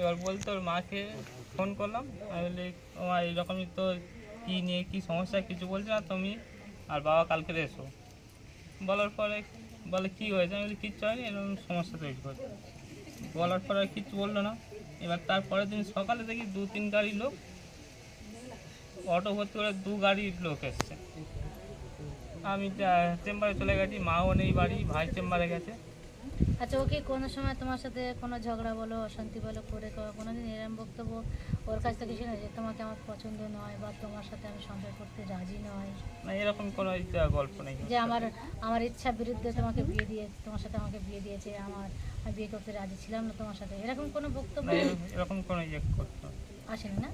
এবার বলতে ওর মাকে ফোন করলাম। ও মা, এইরকমই তো কী নিয়ে কী সমস্যা, কিছু বলছে না তুমি? আর বাবা কালকে এসো। বলার পরে বলে, কী হয়েছে? আমি বলি, কিচ্ছু হয়নি, এরকম সমস্যা তৈরি করে বলার পরে আর কিচ্ছু বলল না। এবার তারপরের দিন সকালে দেখি দু তিন গাড়ি লোক, অটো ভর্তি করে দু গাড়ি লোক এসছে। আমি চেম্বারে চলে গেছি, মাও নেই বাড়ি, ভাই চেম্বারে গেছে। আচ্ছা ও কি কোনো সময় তোমার সাথে কোনো ঝগড়া বলো অশান্তি বলো করে ক- কোনোদিন এরম বক্তব্য ওর কাছ থেকে শুনে যে তোমাকে আমার পছন্দ নয় বা তোমার সাথে আমি সংসার করতে রাজি নয়? না এরকম কোনো ইচ্ছা গল্প নেই যে আমার আমার ইচ্ছা বিরুদ্ধে তোমাকে বিয়ে দিয়ে তোমার সাথে আমাকে বিয়ে দিয়েছে আমার আমি বিয়ে করতে রাজি ছিলাম না তোমার সাথে এরকম কোনো বক্তব্য? এরকম- কোনো ইয়ে করতো। আসেনি না?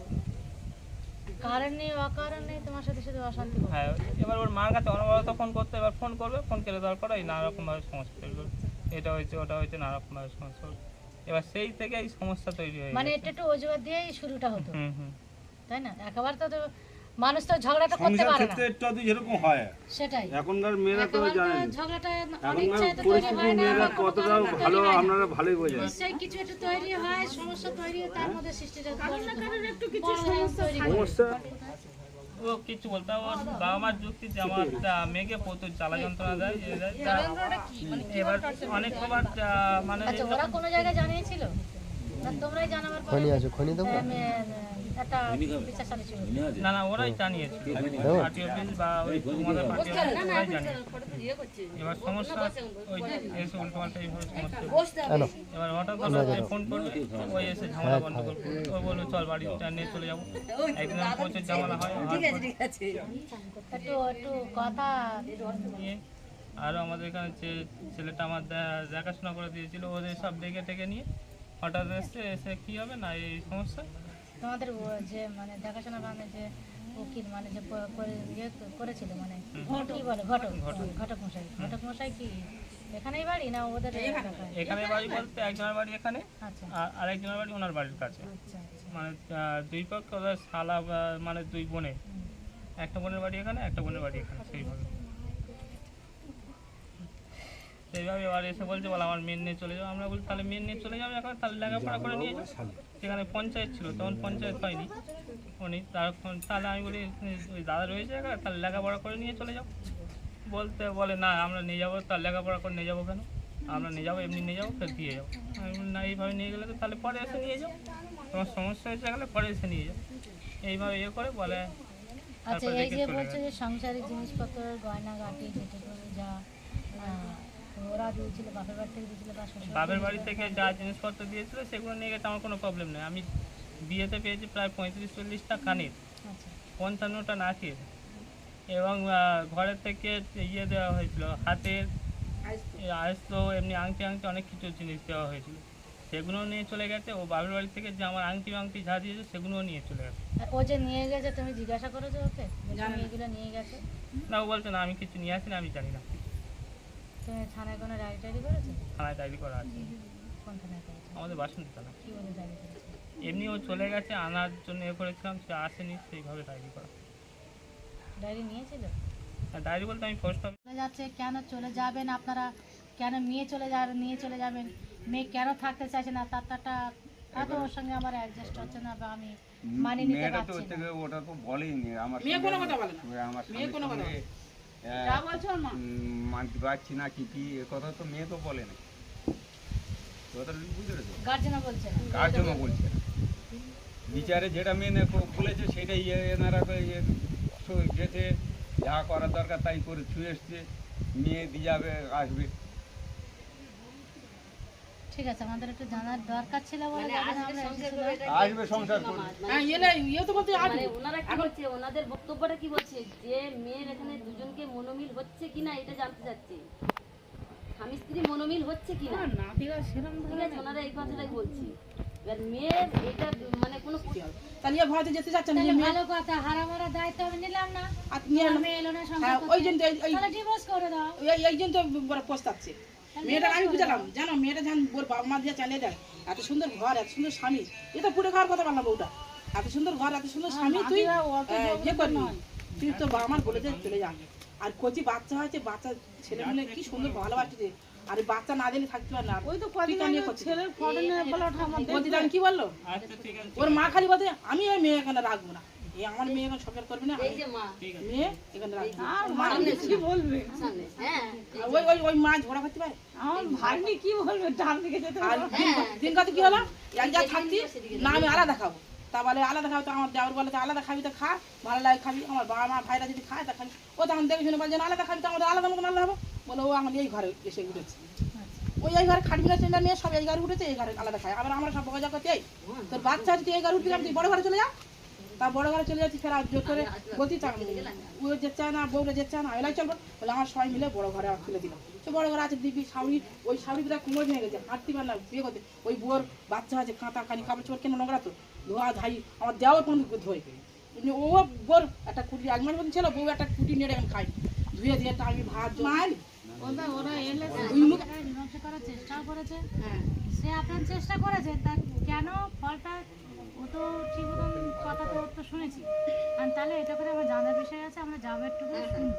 কারণ নেই অকারণ নেই তোমার সাথে শুধু অশান্তি হ্যাঁ এবার ওর মার কাছে অনবরত ফোন করতে এবার ফোন করবে ফোন করে দেওয়ার পরে এই নানা রকমভাবে সমস্যা তৈরি করবে। এটা হয়েছে ওটা হয়েছে নানা রকমভাবে সমস্যা এবার সেই থেকে এই সমস্যা তৈরি হয়ে মানে এটা একটু অজুহাত দিয়েই শুরুটা হতো। হুম হুম। তাই না? একবার তো মানুষ তো ঝগড়াটা করতে পারে না। ক্ষেত্রে একটু আধটু যেরকম হয়। সেটাই। এখনকার মেয়েরা তো জানেন ঝগড়াটা অনিচ্ছায় তো তৈরি হয় না মেয়েরা কতটা কারণে ভালো না। আপনারা ভালোই বোঝেন। নিশ্চয়ই কিছু একটু তৈরি হয় সমস্যা তৈরি হয় তার মধ্যে সৃষ্টিটা একটু কিছু তৈরি করে। সমস্যা ও কিছু বলতে ওর বাবা মার যুক্তি যে আমার মেয়েকে প্রচুর জ্বালা যন্ত্রণা দেয় তা- এবার অনেক আহ, মানে আচ্ছা ওরা কোনো জায়গায় জানিয়েছিল? না তোমরাই জানাবার পরে খনি আছে খনি দেবো না না ওরাই জানিয়েছে। পার্টি অফিস বা ওই তোমাদের পার্টি অফিস ওরাই জানিয়েছে এবার সমস্যা ওই এসে উল্টো পাল্টা এইভাবে সমস্যা। এবার হঠাৎ হঠাৎ ফোন করবে ওই এসে ঝামেলা বন্ধ করবে। ও বলল চল বাড়িটা নিয়ে চলে যাব। একদিন প্রচুর ঝামেলা হয়। হওয়ার পর একটু একটু কথা আরও আমাদের এখানে যে ছেলেটা আমার দেখাশোনা করে দিয়েছিল ওদের সব ডেকে টেকে নিয়ে হঠাৎ এসছে এসে কী হবে না এই সমস্যা? তোমাদের যে মানে দেখাশোনা মানে যে উকিল মানে যে করে ইয়ে করেছিল মানে কি বলে? ঘটক। ঘটক। মশাই। ঘটক মশাই কি? এখানেই বাড়ি না ওদের? এখানে বাড়ি বলতে একজনের বাড়ি এখানে আচ্ছা। আর আরেকজনের বাড়ি ওনার বাড়ির কাছে। আচ্ছা আচ্ছা। মানে দুই পক্ষ ওদের শালা মানে দুই বোনে। একটা বোনের বাড়ি এখানে একটা বোনের বাড়ি এখানে সেইভাবে। সেইভাবে এবার এসে বলছে বলে আমার মেন নিয়ে চলে যাও। আমরা বলি তাহলে মেন নিয়ে চলে যাবে এখন? তাহলে লেখাপড়া করে নিয়ে যাও। সেখানে পঞ্চায়েত ছিল তখন পঞ্চায়েত হয়নি। উনি তখন তাহলে আমি বলি ওই দাদা রয়েছে এখানে তাহলে লেখাপড়া করে নিয়ে চলে যাও। বলতে বলে না আমরা নিয়ে যাব। তার লেখাপড়া করে নিয়ে যাব কেন? আমরা নিয়ে যাব এমনি নিয়ে যাব ফের দিয়ে যাব। আমি না এইভাবে নিয়ে গেলে তো তাহলে পরে এসে নিয়ে যাও। তোমার সমস্যা হয়েছে গেলে পরে এসে নিয়ে যাও। এইভাবে ইয়ে করে বলে আচ্ছা এই যে বলছো যে সংসারী জিনিসপত্র গয়না গাটি যেটুকু যা ওরা দিয়েছিল বাপের বাড়ি থেকে দিয়েছিল বা শ্বশুর বাপের বাড়ি থেকে যা জিনিসপত্র দিয়েছিল সেগুলো নিয়ে গেছে আমার কোনো প্রবলেম নেই। আমি বিয়েতে পেয়েছি প্রায় পঁয়ত্রিশ চল্লিশটা কানের আচ্ছা। পঞ্চান্নটা নাকের এবং ঘরের থেকে ইয়ে দেওয়া হয়েছিল হাতের আসতো এমনি আংটি আংটি অনেক কিছু জিনিস দেওয়া হয়েছিল। সেগুলো নিয়ে চলে গেছে ও বাপের বাড়ি থেকে যে আমার আংটি আংটি যা দিয়েছে সেগুলোও নিয়ে চলে গেছে। ও যে নিয়ে গেছে তুমি জিজ্ঞাসা করেছ ওকে? এগুলো নিয়ে গেছে? না ও বলছে না আমি কিছু নিয়ে আসি না আমি জানি না। থানায় কোনো ডায়েরি টায়েরি করেছ? থানায় ডায়েরি করা আছে। কোন থানায় করেছ? আমাদের বাসন্তী থানা। কি বলে ডায়েরি করেছ? এমনি ও চলে গেছে আনার জন্য এ করেছিলাম সে আসেনি সেইভাবে ডায়েরি করা। ডায়েরি নিয়েছিল? ডায়েরি বলতে আমি পোস্ট চলে যাচ্ছে কেন চলে যাবেন আপনারা? কেন মেয়ে চলে যাবেন নিয়ে চলে যাবেন? মেয়ে কেন থাকতে চাইছে না? তার তারটা তা ওর সঙ্গে আমার অ্যাডজাস্ট হচ্ছে না বা আমি মানিয়ে নিতে পারছি না। ওটা তো বলেইনি আমার মেয়ে কোনো কথা বলে না। মেয়ে কোনো কথা সঙ্গে, আহ, যা বলছো ওর মা। উম, মানতে পারছি না কি কি কথা তো মেয়ে তো বলে না। কথাটা বুঝতে পেরেছ? গার্জেনও বলছে না? বিচারে যেটা মেনে ক- বলেছে সেটাই এনারা গেছে যা করার দরকার তাই করে ছুঁয়ে এসছে। মেয়ে দিয়ে যাবে আসবে। ঠিক আছে আমাদের একটু জানার দরকার ছিল বলে যাবেন আমরা আসবে সংসার করবে। হ্যাঁ এলে ইয়ে তো বলতে আসবে। মানে ওনারা কি বলছে? ওনাদের বক্তব্যটা কি বলছে? যে মেয়ের এখানে দুজনকে মনোমিল হচ্ছে কিনা এটা জানতে চাচ্ছে। স্বামী স্ত্রী মনোমিল হচ্ছে কিনা? না নাতিরা সেরকম ঠিক আছে ওনারা এই কথাটাই বলছি। এবার মেয়ের এটা মানে কোনো তাহলে ভয়তে যেতে যাচ্ছে যে ভালো কথা হারামারা দায়িত্ব আমি নিলাম না। আর এলো। মেয়ে এলো না হ্যাঁ সংসার ওই জন্য তাহলে ডিভোর্স করে দাও। এই- এই জন্য তো বড় পস্তাচ্ছে। মেয়েটা আমি বুঝালাম জানো মেয়েটা যখন ওর বাবা মা দিয়ে চালিয়ে দেয় এত সুন্দর ঘর এত সুন্দর স্বামী এ তো পুরো ঘর কথা বললাম বউটা। এত সুন্দর ঘর এত সুন্দর স্বামী তুই ইয়ে করবি? তুই তোর বাবা মার বলে দে চলে যা। আর কচি বাচ্চা হয়েছে বাচ্চা ছেলে মেয়ে কি সুন্দর ভালোবাসছে আর বাচ্চা না দিলে থাকতে পারে না। ওই তো? ছেলের ফটো নিয়ে বলো ওঠা আমার কি বলল? আচ্ছা ঠিক আছে। ওর মা খালি বলতে আমি ওই মেয়ে এখানে রাখব না। এই আমার মেয়ে এখানে করবে না? এই যে মা। মেয়ে এখানে রাখব আর ভাগ্নি কি বলবে? সামনে হ্যাঁ ওই ওই ওই মা ঝগড়া করতে পারে? আমার ভাগ্নি কি বলবে? ডান দিকে যেতে আর দিন দিন কত কি হলো? এক যা থাকতি না আমি আলাদা খাব। তা বলে আলাদা খাব? তো আমার দেওয়ার বলে আলাদা খাবি তো খা ভালো লাগে খাবি। আমার বাবা মা ভাইরা যদি খায় তা খাবি। ও তখন দেখে শুনে বলছে আলাদা খাবি তো আমাদের আলাদা মতন আলাদা হব। বলে ও আমার এই ঘরে এসে উঠেছে। ওই এই ঘরে খাটবি না চিন্তা নিয়ে সব এই ঘরে উঠেছে এই ঘরে আলাদা খায়। আবার আমরা সব বকা করতে তোর বাচ্চা যদি এই ঘরে উঠতে তুই বড় ঘরে চলে যা। তা বড় ঘরে চলে যাচ্ছি ফের আর জোর করে বলছি ও যেতে চায় না বউরা যেতে চায় না এলাই চলবো বলে। আমার সবাই মিলে বড় ঘরে তুলে দিলাম। সে বড় ঘরে আছে দিবি সাউরি ওই সাউরি বিদা কুমড়ো ভেঙে গেছে হাঁটতে পার না বিয়ে করতে। ওই বুয়োর বাচ্চা আছে কাঁটা কানি কাপড় চোপড় কেন নোংরা তো ধোয়া ধাই আমার দেওয়ার কোনো ধোয়? এমনি ও বোর একটা কুটি এক মাস মতন ছিল বউ একটা কুটি নিয়ে এখন খাই ধুয়ে দিয়ে একটা আমি ভাত মাল? ওরা এলে চেষ্টাও করেছে। হ্যাঁ। সে আপনার চেষ্টা করেছে তা কেন ফলটা ও তো ঠিক মতন কথা তো শুনেছি। আর তাহলে এটা করে আমার জানার বিষয় আছে আমরা যাব একটু করে শুনব।